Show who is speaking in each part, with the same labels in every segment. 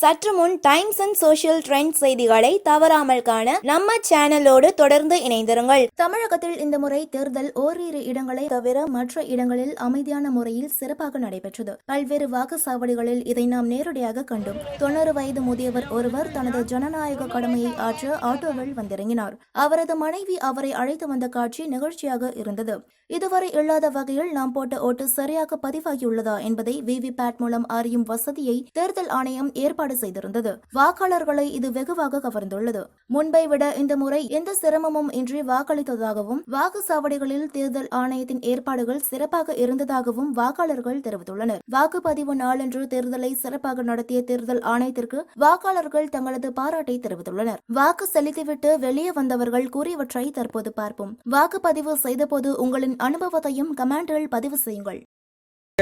Speaker 1: சற்று முன் times and social trend செய்திகளை தவறாமல் காண நம்ம சேனலோடு தொடர்ந்து இணைந்திருங்கள். தமிழகத்தில் இந்த முறை தேர்தல் ஓரிரு இடங்களை தவிர மற்ற இடங்களில் அமைதியான முறையில் சிறப்பாக நடைபெற்றது. பல்வேறு வாக்குச்சாவடிகளில் இதை நாம் நேரடியாக கண்டோம். தொண்ணூறு வயது முதியவர் ஒருவர் தனது ஜனநாயக கடமையை ஆற்ற ஆட்டோவில் வந்திறங்கினார். அவரது மனைவி அவரை அழைத்து வந்த காட்சி நிகழ்ச்சியாக இருந்தது. இதுவரை இல்லாத வகையில் நாம் போட்ட ஓட்டு சரியாக பதிவாகியுள்ளதா என்பதை விவி பேட் மூலம் அறியும் வசதியை தேர்தல் ஆணையம் ஏற்பாடு செய்திருந்தது. வாக்காளர்களை இது வெகுவாக கவர்ந்துள்ளது. முன்பை விட இந்த முறை எந்த சிரமமும் இன்றி வாக்களித்ததாகவும் வாக்குச்சாவடிகளில் தேர்தல் ஆணையத்தின் ஏற்பாடுகள் சிறப்பாக இருந்ததாகவும் வாக்காளர்கள் தெரிவித்துள்ளனர். வாக்குப்பதிவு நாளன்று தேர்தலை சிறப்பாக நடத்திய தேர்தல் ஆணையத்திற்கு வாக்காளர்கள் தங்களது பாராட்டை தெரிவித்துள்ளனர். வாக்கு செலுத்திவிட்டு வெளியே வந்தவர்கள் கூறியவற்றை தற்போது பார்ப்போம். வாக்குப்பதிவு செய்தபோது உங்களின் அனுபவத்தையும் கமெண்டில் பதிவு செய்யுங்கள்.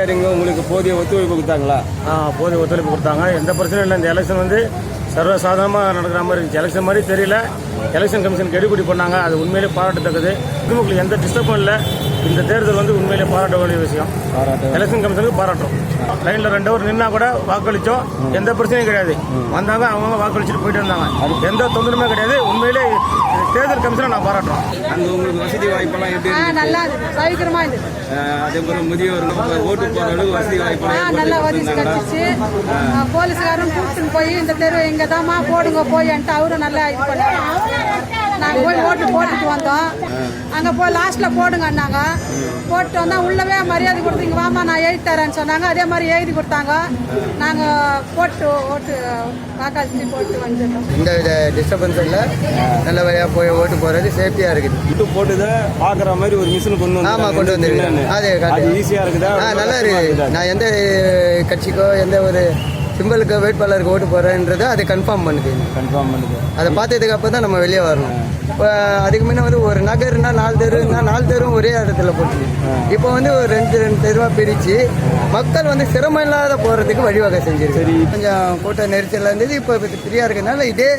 Speaker 2: உங்களுக்கு போதிய ஒத்துழைப்பு கொடுத்தாங்களா?
Speaker 3: ஆ, போதிய ஒத்துழைப்பு கொடுத்தாங்க. எந்த பிரச்சனையும் இல்லை. இந்த எலெக்ஷன் வந்து சர்வசாதாரணமாக நடக்கிற மாதிரி இருந்துச்சு. எலெக்ஷன் மாதிரி தெரியல. எலெக்ஷன் கமிஷன் கெடுபிடி பண்ணாங்க. அது உண்மையிலே பாராட்டத்தக்கது. பொதுமக்களுக்கு எந்த டிஸ்டர்பும் இல்லை. இந்த தேர்தல் வந்து உண்மையிலே பாராட்ட வேண்டிய விஷயம். எலெக்ஷன் கமிஷனுக்கு பாராட்டுறோம். லைனில் ரெண்டு ஹவர் நின்னா கூட வாக்களிச்சோம். எந்த பிரச்சனையும் கிடையாது. வந்தாங்க அவங்க வாக்களிச்சுட்டு போயிட்டு இருந்தாங்க. எந்த தொந்தரவுமே கிடையாது. உண்மையிலே தேர்தல் கமிஷனை நான் பாராட்டுறோம்.
Speaker 2: உங்களுக்கு வசதி வாய்ப்பெல்லாம் எப்படி
Speaker 4: நல்லா சௌகரியமா
Speaker 2: அதே போல முதியோர்களுக்கு ஓட்டு போற அளவுக்கு வசதி வாய்ப்பெல்லாம்
Speaker 4: நல்லா கூப்பிட்டு போய் இந்த தெரு இங்க தாமா போடுங்க போயின்ட்டு அவரும் நல்லா இது பண்ணாரு. நாங்க போய் ஓட்டு போட்டுட்டு வந்தோம். அங்க போய் லாஸ்ட்ல போடுங்கன்னாங்க போட்டு வந்தா உள்ளவே மரியாதை கொடுத்து இங்க வாமா நான் எழுதி தரேன்னு சொன்னாங்க. அதே மாதிரி எழுதி கொடுத்தாங்க. நாங்க போட்டு ஓட்டு வாக்காளி போட்டு வந்துட்டோம்.
Speaker 5: எந்த வித டிஸ்டர்பன்ஸ் இல்லை நல்லபடியாக போய் ஓட்டு போகிறது சேஃப்டியாக இருக்குது.
Speaker 2: ஓட்டு போட்டுத பாக்குற மாதிரி ஒரு மிஷின் கொண்டு வந்து
Speaker 5: ஆமாம் கொண்டு வந்துருக்கேன் அது
Speaker 2: அது ஈஸியா இருக்குதா?
Speaker 5: நல்லா இருக்குதா? நான் எந்த கட்சிக்கோ எந்த ஒரு சிம்பிளுக்கு வேட்பாளருக்கு ஓட்டு போகிறேன்றதை அது கன்ஃபார்ம் பண்ணுது.
Speaker 2: கன்ஃபார்ம் பண்ணுது.
Speaker 5: அதை பார்த்ததுக்கு அப்புறம் தான் நம்ம வெளியே வரணும். இப்போ அதுக்கு முன்ன வந்து ஒரு நகர்னா நாலு தெருன்னா நாலு தெருவும் ஒரே இடத்துல போட்டு. இப்போ வந்து ஒரு ரெண்டு ரெண்டு தெருவாக பிரித்து மக்கள் வந்து சிரமம் இல்லாத போகிறதுக்கு வழிவகை செஞ்சிருக்கு. கொஞ்சம் கூட்ட நெரிசலாக இருந்தது இப்போ ஃப்ரீயாக இருக்கிறதுனால இதே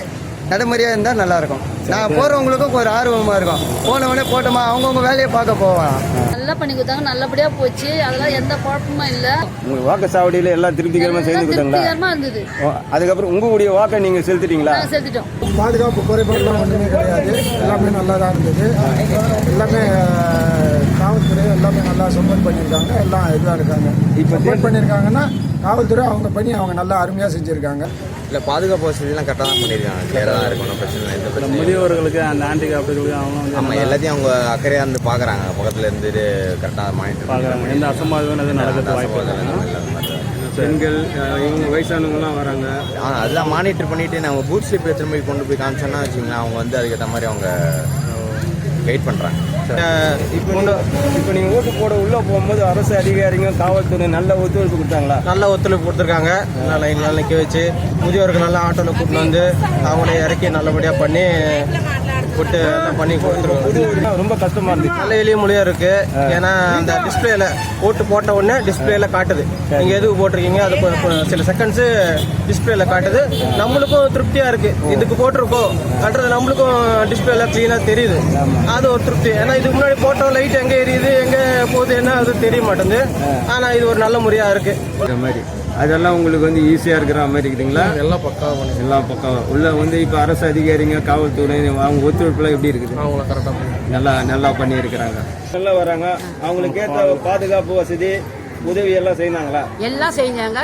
Speaker 5: நடைமுறையாக இருந்தால் நல்லாயிருக்கும் நான் போகிறவங்களுக்கும் ஒரு ஆர்வமாக இருக்கும். போன உடனே போட்டோமா அவங்கவுங்க வேலையை பார்க்க போவான்
Speaker 6: நல்லா பண்ணி கொடுத்தாங்க நல்லபடியா போச்சு. அதெல்லாம் எந்த குழப்பமும் இல்ல.
Speaker 2: உங்களுக்கு வாக்குச்சாவடியில எல்லாம் திருப்திகரமா செய்து கொடுத்தாங்களா?
Speaker 6: திருப்திகரமா இருந்தது.
Speaker 2: ஓ, அதுக்கப்புறம் உங்களுடைய வாக்கை நீங்க செலுத்திட்டீங்களா?
Speaker 6: செலுத்திட்டோம்.
Speaker 7: பாதுகாப்பு குறைபாடுலாம் ஒன்றுமே கிடையாது. எல்லாமே நல்லா தான் இருந்தது. எல்லாமே காவல்துறை எல்லாமே நல்லா சப்போர்ட் பண்ணியிருக்காங்க. எல்லாம் இதுவாக இருக்காங்க.
Speaker 2: இப்ப
Speaker 7: சப்போர்ட் பண்ணியிருக்காங்கன்னா காவல்துறை அவங்க பணி அவங்க நல்லா அருமையாக செஞ்சுருக்காங்க.
Speaker 8: இல்லை பாதுகாப்பு வசதிலாம் கரெக்டாக தான் பண்ணியிருக்காங்க கிளியராக தான் இருக்கும் ஒன்றும் பிரச்சனை இல்லை. எந்த பிரச்சனையும் இல்லை.
Speaker 3: முதியோர்களுக்கு அந்த ஹேண்டிகாப்டுகளுக்கு அவங்க
Speaker 8: ஆமாம் எல்லாத்தையும் அவங்க அக்கறையாக இருந்து பார்க்குறாங்க பக்கத்தில் இருந்துட்டு கரெக்டாக மானிட்டர்
Speaker 3: பார்க்குறாங்க எந்த அசம்பாவிதம் எதுவும் நடக்கிறது வாய்ப்பு இல்லை.
Speaker 2: பெண்கள் இவங்க வயசானவங்க எல்லாம் வராங்க.
Speaker 8: ஆ அதெல்லாம் மானிட்டர் பண்ணிட்டு நம்ம பூத் ஸ்லிப் எடுத்துகிட்டு போய் கொண்டு போய் காமிச்சோன்னா வச்சுங்களேன் அவங்க வந்து அதுக்கேற்ற மாதிரி அவங்க கைட் பண்ணுறாங்க
Speaker 2: இப்போ இப்போ நீங்க ஓட்டு போட உள்ள போகும்போது அரசு அதிகாரிங்க காவல்துறை நல்ல ஒத்துழைப்பு கொடுத்தாங்களா?
Speaker 9: நல்ல ஒத்துழைப்பு கொடுத்துருக்காங்க. நல்லா லைன்லாம் நிற்க வச்சு முதியோருக்கு நல்லா ஆட்டோவில் கூட்டிட்டு வந்து அவங்கள இறக்கி நல்லபடியாக பண்ணி எல்லாம் பண்ணி கொடுத்துருக்கோம்
Speaker 2: புது ரொம்ப கஷ்டமா இருந்துச்சு
Speaker 9: நல்ல எளிய மொழியாக இருக்கு. ஏன்னா அந்த டிஸ்பிளேல ஓட்டு போட்ட உடனே டிஸ்பிளேல காட்டுது. நீங்க எதுக்கு போட்டிருக்கீங்க? அது சில செகண்ட்ஸ் டிஸ்பிளேல காட்டுது. நம்மளுக்கும் திருப்தியா இருக்கு. இதுக்கு போட்டிருக்கோம். கட்டுறது நம்மளுக்கும் டிஸ்பிளேல கிளீனா தெரியுது. அது ஒரு திருப்தி. ஏன்னா இதுக்கு முன்னாடி போட்டோம் லைட் எங்க எரியுது எங்க போகுது என்ன அது தெரிய மாட்டேங்குது. ஆனா இது ஒரு நல்ல முறையா இருக்கு.
Speaker 2: இந்த மாதிரி. அதெல்லாம் உங்களுக்கு வந்து ஈஸியா இருக்கிற மாதிரி இருக்குதுங்களா?
Speaker 9: எல்லாம் பக்காவா
Speaker 2: எல்லாம் பக்கம் உள்ள வந்து இப்போ அரசு அதிகாரிங்க காவல்துறை அவங்க ஒத்துழைப்புலாம் எப்படி இருக்குது?
Speaker 9: அவங்கள கரெக்டாக
Speaker 2: நல்லா நல்லா பண்ணி இருக்கிறாங்க நல்லா வராங்க. அவங்களுக்கு ஏற்ற பாதுகாப்பு வசதி உதவி எல்லாம் செய்தாங்களா
Speaker 6: எல்லாம் செஞ்சாங்க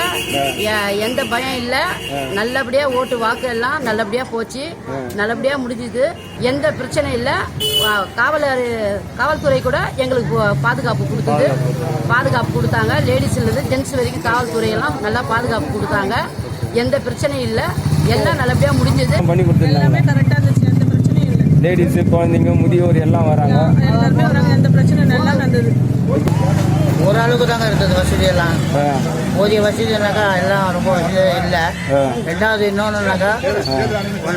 Speaker 6: எந்த பயம் இல்ல. நல்லபடியா ஓட்டு வாக்கு எல்லாம் நல்லபடியா போச்சு. நல்லபடியா முடிஞ்சுது. எந்த பிரச்சனை இல்ல. காவலர் காவல்துறை கூட எங்களுக்கு பாதுகாப்பு கொடுத்தது. பாதுகாப்பு. கொடுத்தாங்க. லேடிஸ்ல இருந்து ஜென்ஸ் வரைக்கும் காவல்துறை எல்லாம் நல்லா பாதுகாப்பு கொடுத்தாங்க. எந்த பிரச்சனையும் இல்ல. எல்லாம் நல்லபடியா முடிஞ்சது.
Speaker 2: பண்ணி கொடுத்துருந்தாங்க.
Speaker 4: கரெக்டா இருந்துச்சு. எந்த பிரச்சனையும் இல்லை.
Speaker 2: லேடிஸ் குழந்தைங்க முதியோர் எல்லாம் வராங்க.
Speaker 4: எல்லாருமே வராங்க. எந்த பிரச்சனை நல்லா நடந்தது.
Speaker 5: ஓரளவுக்கு தாங்க இருந்தது வசதியெல்லாம். போதிய வசதினாக்கா எல்லாம் ரொம்ப வசதியாக இல்லை. ரெண்டாவது இன்னொன்றுனாக்கா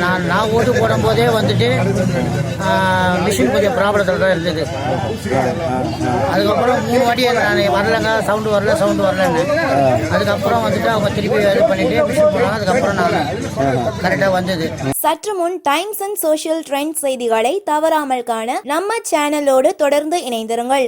Speaker 5: நான் நான் ஓட்டு போடும் போதே வந்துட்டு மிஷின் கொஞ்சம் ப்ராப்ளத்தில் தான் இருந்தது. அதுக்கப்புறம் மூணு வாட்டி நான் வரலங்க சவுண்டு வரல சவுண்டு வரலன்னு. அதுக்கப்புறம் வந்துட்டு அவங்க திருப்பி இது பண்ணிட்டு மிஷின் போனாங்க அதுக்கப்புறம் நான் கரெக்டாக வந்தது.
Speaker 1: சற்று முன் டைம்ஸ் அண்ட் சோஷியல் ட்ரெண்ட் செய்திகளை தவறாமல் காண நம்ம சேனலோடு தொடர்ந்து இணைந்திருங்கள்.